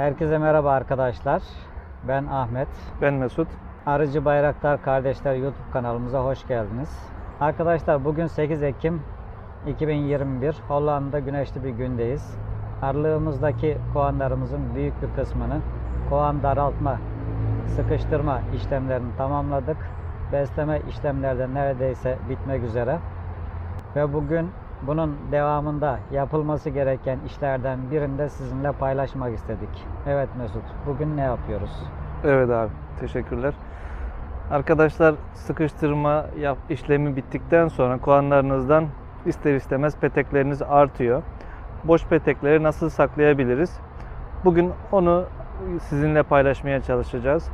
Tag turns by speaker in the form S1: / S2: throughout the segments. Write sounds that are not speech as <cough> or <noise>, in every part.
S1: Herkese merhaba arkadaşlar. Ben Ahmet.
S2: Ben Mesut.
S1: Arıcı Bayraktar Kardeşler YouTube kanalımıza hoş geldiniz. Arkadaşlar bugün 8 Ekim 2021 Hollanda'da güneşli bir gündeyiz. Arılığımızdaki kovanlarımızın büyük bir kısmını kovan daraltma, sıkıştırma işlemlerini tamamladık. Besleme işlemleri de neredeyse bitmek üzere. Ve bugün bunun devamında yapılması gereken işlerden birini de sizinle paylaşmak istedik. Evet Mesut, bugün ne yapıyoruz?
S2: Evet abi, teşekkürler. Arkadaşlar sıkıştırma yap, işlemi bittikten sonra kovanlarınızdan ister istemez petekleriniz artıyor. Boş petekleri nasıl saklayabiliriz? Bugün onu sizinle paylaşmaya çalışacağız.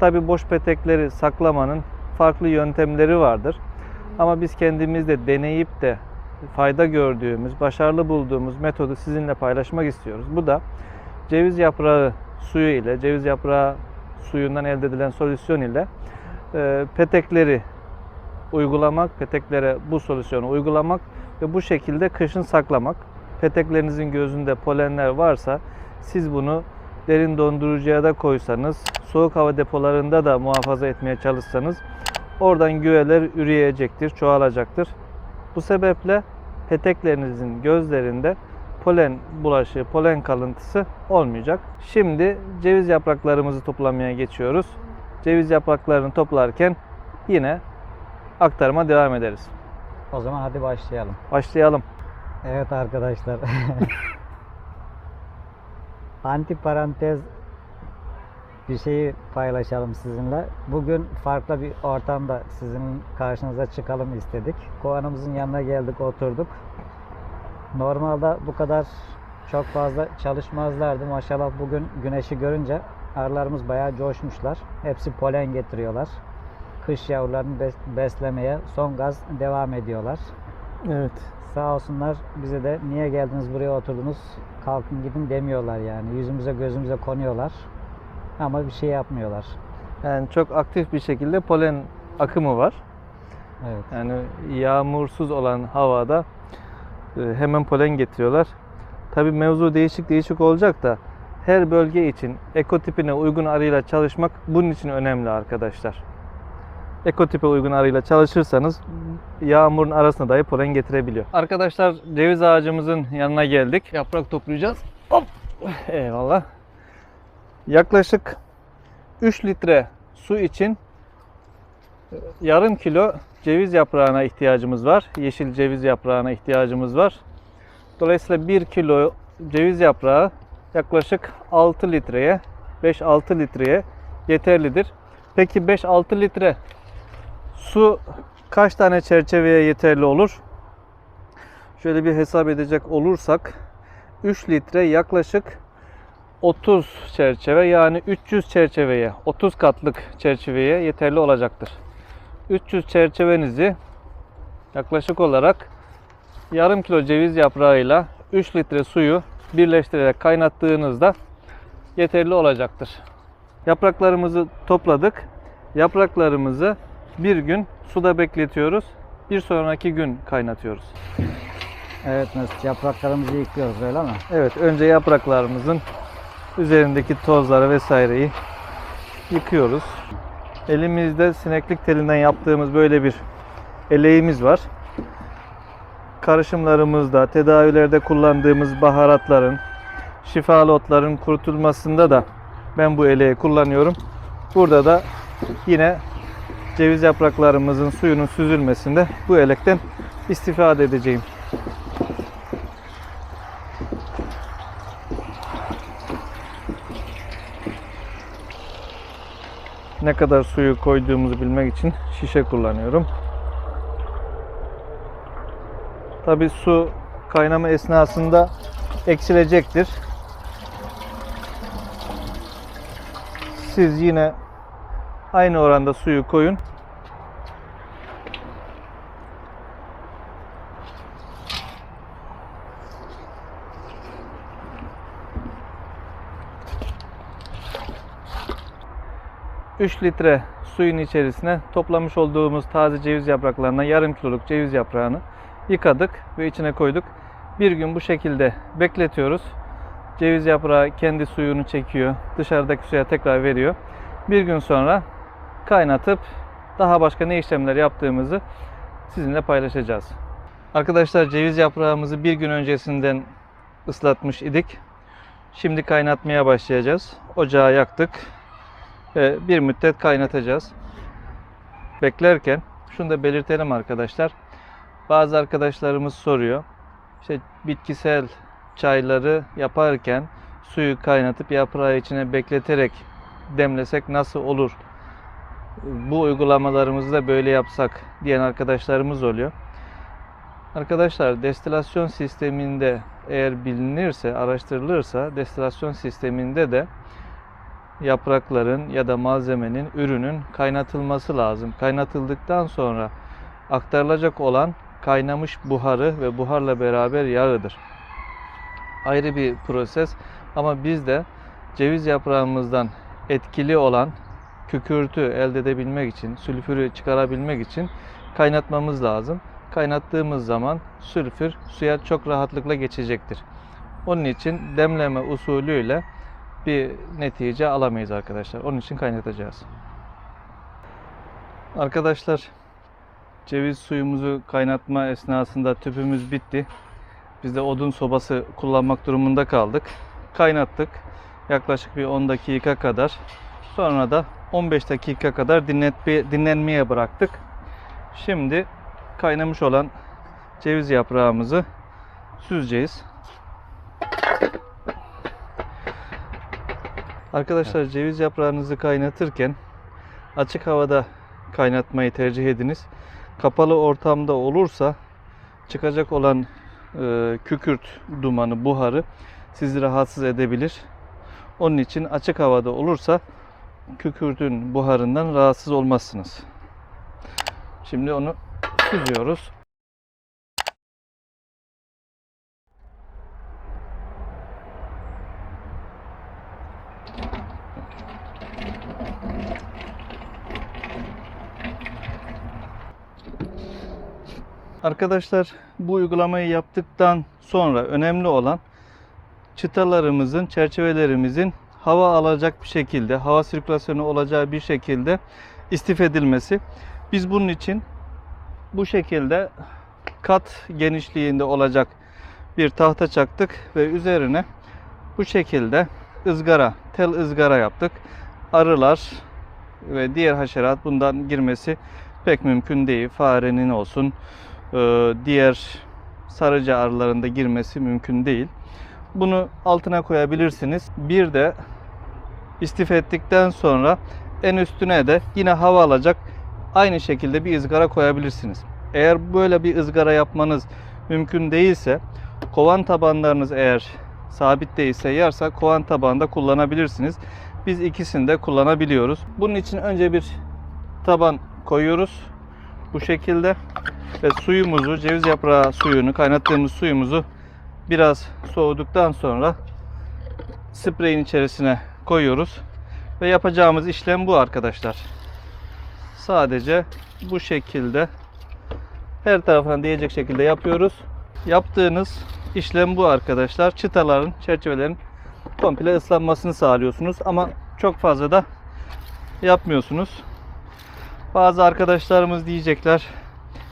S2: Tabi boş petekleri saklamanın farklı yöntemleri vardır. Ama biz kendimiz de deneyip de fayda gördüğümüz, başarılı bulduğumuz metodu sizinle paylaşmak istiyoruz. Bu da ceviz yaprağı suyu ile, ceviz yaprağı suyundan elde edilen solüsyon ile e, petekleri uygulamak, peteklere bu solüsyonu uygulamak ve bu şekilde kışın saklamak. Peteklerinizin gözünde polenler varsa siz bunu derin dondurucuya da koysanız, soğuk hava depolarında da muhafaza etmeye çalışsanız oradan güveler üreyecektir, çoğalacaktır. Bu sebeple peteklerinizin gözlerinde polen bulaşığı, polen kalıntısı olmayacak. Şimdi ceviz yapraklarımızı toplamaya geçiyoruz. Ceviz yapraklarını toplarken yine aktarıma devam ederiz.
S1: O zaman hadi başlayalım.
S2: Başlayalım.
S1: Evet arkadaşlar. <laughs> Anti parantez bir şeyi paylaşalım sizinle. Bugün farklı bir ortamda sizin karşınıza çıkalım istedik. Kovanımızın yanına geldik, oturduk. Normalde bu kadar çok fazla çalışmazlardı. Maşallah bugün güneşi görünce arılarımız bayağı coşmuşlar. Hepsi polen getiriyorlar. Kış yavrularını bes- beslemeye son gaz devam ediyorlar.
S2: Evet.
S1: Sağ olsunlar bize de niye geldiniz buraya oturdunuz kalkın gidin demiyorlar yani. Yüzümüze gözümüze konuyorlar. Ama bir şey yapmıyorlar.
S2: Yani çok aktif bir şekilde polen akımı var.
S1: Evet.
S2: Yani yağmursuz olan havada e, hemen polen getiriyorlar. Tabi mevzu değişik değişik olacak da her bölge için ekotipine uygun arıyla çalışmak bunun için önemli arkadaşlar. Ekotipe uygun arıyla çalışırsanız yağmurun arasına dahi polen getirebiliyor. Arkadaşlar ceviz ağacımızın yanına geldik. Yaprak toplayacağız. Hop. Eyvallah. Yaklaşık 3 litre su için yarım kilo ceviz yaprağına ihtiyacımız var. Yeşil ceviz yaprağına ihtiyacımız var. Dolayısıyla 1 kilo ceviz yaprağı yaklaşık 6 litreye 5-6 litreye yeterlidir. Peki 5-6 litre su kaç tane çerçeveye yeterli olur? Şöyle bir hesap edecek olursak 3 litre yaklaşık 30 çerçeve yani 300 çerçeveye 30 katlık çerçeveye yeterli olacaktır. 300 çerçevenizi yaklaşık olarak yarım kilo ceviz yaprağıyla 3 litre suyu birleştirerek kaynattığınızda yeterli olacaktır. Yapraklarımızı topladık. Yapraklarımızı bir gün suda bekletiyoruz. Bir sonraki gün kaynatıyoruz.
S1: Evet Mesut yapraklarımızı yıkıyoruz öyle mi?
S2: Evet, önce yapraklarımızın üzerindeki tozları vesaireyi yıkıyoruz. Elimizde sineklik telinden yaptığımız böyle bir eleğimiz var. Karışımlarımızda, tedavilerde kullandığımız baharatların, şifalı otların kurutulmasında da ben bu eleği kullanıyorum. Burada da yine ceviz yapraklarımızın suyunun süzülmesinde bu elekten istifade edeceğim. Ne kadar suyu koyduğumuzu bilmek için şişe kullanıyorum. Tabi su kaynama esnasında eksilecektir. Siz yine aynı oranda suyu koyun. ...3 litre suyun içerisine toplamış olduğumuz taze ceviz yapraklarına yarım kiloluk ceviz yaprağını yıkadık ve içine koyduk. Bir gün bu şekilde bekletiyoruz. Ceviz yaprağı kendi suyunu çekiyor. Dışarıdaki suya tekrar veriyor. Bir gün sonra kaynatıp daha başka ne işlemler yaptığımızı sizinle paylaşacağız. Arkadaşlar ceviz yaprağımızı bir gün öncesinden ıslatmış idik. Şimdi kaynatmaya başlayacağız. Ocağı yaktık. Ve bir müddet kaynatacağız. Beklerken şunu da belirtelim arkadaşlar. Bazı arkadaşlarımız soruyor. İşte bitkisel çayları yaparken suyu kaynatıp yaprağı içine bekleterek demlesek nasıl olur? Bu uygulamalarımızı da böyle yapsak diyen arkadaşlarımız oluyor. Arkadaşlar destilasyon sisteminde eğer bilinirse, araştırılırsa destilasyon sisteminde de yaprakların ya da malzemenin, ürünün kaynatılması lazım. Kaynatıldıktan sonra aktarılacak olan kaynamış buharı ve buharla beraber yağıdır. Ayrı bir proses ama biz de ceviz yaprağımızdan etkili olan kükürtü elde edebilmek için, sülfürü çıkarabilmek için kaynatmamız lazım. Kaynattığımız zaman sülfür suya çok rahatlıkla geçecektir. Onun için demleme usulüyle bir netice alamayız arkadaşlar. Onun için kaynatacağız. Arkadaşlar ceviz suyumuzu kaynatma esnasında tüpümüz bitti. Biz de odun sobası kullanmak durumunda kaldık. Kaynattık. Yaklaşık bir 10 dakika kadar. Sonra da 15 dakika kadar dinletme, dinlenmeye bıraktık. Şimdi kaynamış olan ceviz yaprağımızı süzeceğiz. Arkadaşlar ceviz yaprağınızı kaynatırken açık havada kaynatmayı tercih ediniz. Kapalı ortamda olursa çıkacak olan e, kükürt dumanı, buharı sizi rahatsız edebilir. Onun için açık havada olursa kükürtün buharından rahatsız olmazsınız. Şimdi onu süzüyoruz. Arkadaşlar bu uygulamayı yaptıktan sonra önemli olan çıtalarımızın, çerçevelerimizin hava alacak bir şekilde, hava sirkülasyonu olacağı bir şekilde istif edilmesi. Biz bunun için bu şekilde kat genişliğinde olacak bir tahta çaktık ve üzerine bu şekilde ızgara, tel ızgara yaptık. Arılar ve diğer haşerat bundan girmesi pek mümkün değil. Farenin olsun, diğer sarıca arılarında girmesi mümkün değil. Bunu altına koyabilirsiniz. Bir de istif ettikten sonra en üstüne de yine hava alacak aynı şekilde bir ızgara koyabilirsiniz. Eğer böyle bir ızgara yapmanız mümkün değilse kovan tabanlarınız eğer sabit değilse yarsa kovan tabanında kullanabilirsiniz. Biz ikisini de kullanabiliyoruz. Bunun için önce bir taban koyuyoruz. Bu şekilde ve suyumuzu, ceviz yaprağı suyunu, kaynattığımız suyumuzu biraz soğuduktan sonra spreyin içerisine koyuyoruz. Ve yapacağımız işlem bu arkadaşlar. Sadece bu şekilde her tarafına değecek şekilde yapıyoruz. Yaptığınız işlem bu arkadaşlar. Çıtaların, çerçevelerin komple ıslanmasını sağlıyorsunuz ama çok fazla da yapmıyorsunuz. Bazı arkadaşlarımız diyecekler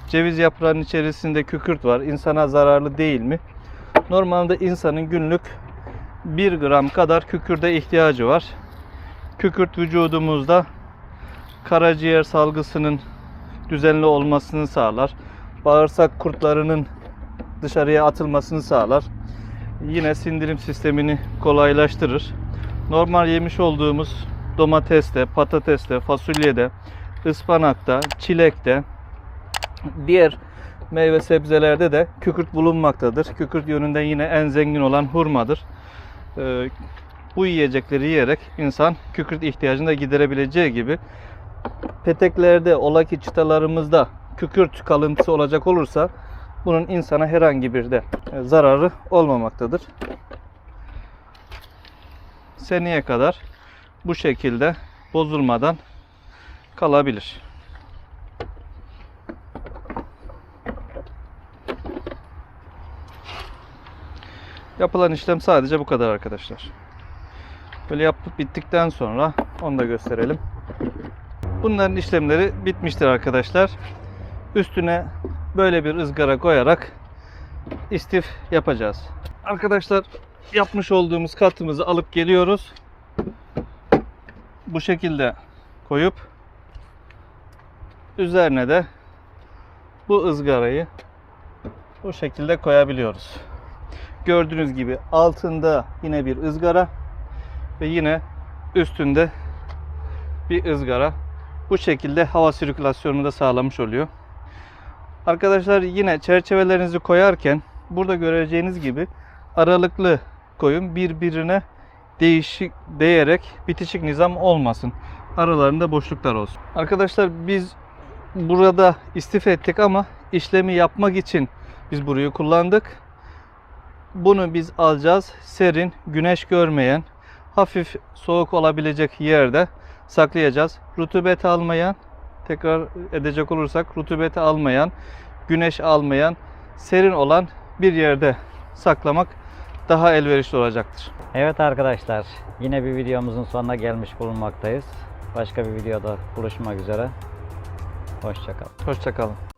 S2: ceviz yaprağının içerisinde kükürt var. İnsana zararlı değil mi? Normalde insanın günlük 1 gram kadar kükürde ihtiyacı var. Kükürt vücudumuzda karaciğer salgısının düzenli olmasını sağlar. Bağırsak kurtlarının dışarıya atılmasını sağlar. Yine sindirim sistemini kolaylaştırır. Normal yemiş olduğumuz domateste, patateste, fasulyede, ıspanakta, çilekte, diğer meyve sebzelerde de kükürt bulunmaktadır. Kükürt yönünden yine en zengin olan hurmadır. Ee, bu yiyecekleri yiyerek insan kükürt ihtiyacını da giderebileceği gibi peteklerde, ola ki çıtalarımızda kükürt kalıntısı olacak olursa bunun insana herhangi bir de e, zararı olmamaktadır. Seneye kadar bu şekilde bozulmadan kalabilir. Yapılan işlem sadece bu kadar arkadaşlar. Böyle yapıp bittikten sonra onu da gösterelim. Bunların işlemleri bitmiştir arkadaşlar. Üstüne böyle bir ızgara koyarak istif yapacağız. Arkadaşlar yapmış olduğumuz katımızı alıp geliyoruz. Bu şekilde koyup üzerine de bu ızgarayı bu şekilde koyabiliyoruz. Gördüğünüz gibi altında yine bir ızgara ve yine üstünde bir ızgara. Bu şekilde hava sirkülasyonunu da sağlamış oluyor. Arkadaşlar yine çerçevelerinizi koyarken burada göreceğiniz gibi aralıklı koyun birbirine değişik değerek bitişik nizam olmasın. Aralarında boşluklar olsun. Arkadaşlar biz burada istif ettik ama işlemi yapmak için biz burayı kullandık. Bunu biz alacağız. Serin, güneş görmeyen, hafif soğuk olabilecek yerde saklayacağız. Rutubet almayan, tekrar edecek olursak rutubeti almayan, güneş almayan, serin olan bir yerde saklamak daha elverişli olacaktır.
S1: Evet arkadaşlar yine bir videomuzun sonuna gelmiş bulunmaktayız. Başka bir videoda buluşmak üzere. Hoşçakalın.
S2: Hoşçakalın.